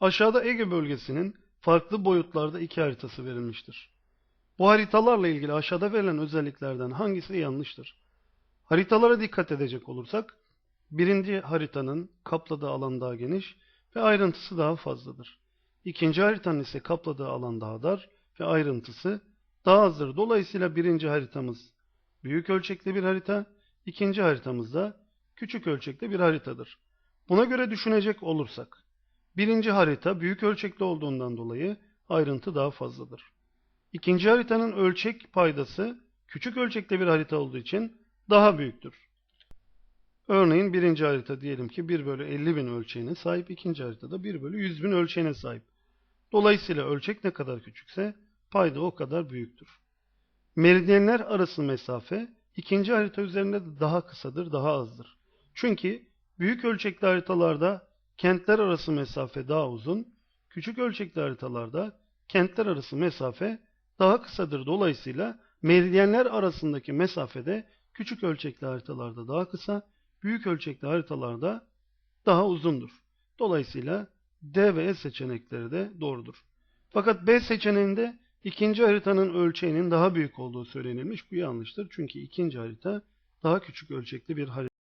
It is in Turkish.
Aşağıda Ege bölgesinin farklı boyutlarda iki haritası verilmiştir. Bu haritalarla ilgili aşağıda verilen özelliklerden hangisi yanlıştır? Haritalara dikkat edecek olursak, birinci haritanın kapladığı alan daha geniş ve ayrıntısı daha fazladır. İkinci haritanın ise kapladığı alan daha dar ve ayrıntısı daha azdır. Dolayısıyla birinci haritamız büyük ölçekli bir harita, ikinci haritamız da küçük ölçekli bir haritadır. Buna göre düşünecek olursak, birinci harita büyük ölçekli olduğundan dolayı ayrıntı daha fazladır. İkinci haritanın ölçek paydası küçük ölçekli bir harita olduğu için daha büyüktür. Örneğin birinci harita diyelim ki 1 bölü 50 bin ölçeğine sahip, ikinci haritada 1 bölü 100 bin ölçeğine sahip. Dolayısıyla ölçek ne kadar küçükse payda o kadar büyüktür. Meridyenler arası mesafe ikinci harita üzerinde de daha kısadır, daha azdır. Çünkü büyük ölçekli haritalarda kentler arası mesafe daha uzun, küçük ölçekli haritalarda kentler arası mesafe daha kısadır. Dolayısıyla meridyenler arasındaki mesafe de küçük ölçekli haritalarda daha kısa, büyük ölçekli haritalarda daha uzundur. Dolayısıyla D ve E seçenekleri de doğrudur. Fakat B seçeneğinde ikinci haritanın ölçeğinin daha büyük olduğu söylenilmiş. Bu yanlıştır. Çünkü ikinci harita daha küçük ölçekli bir harita.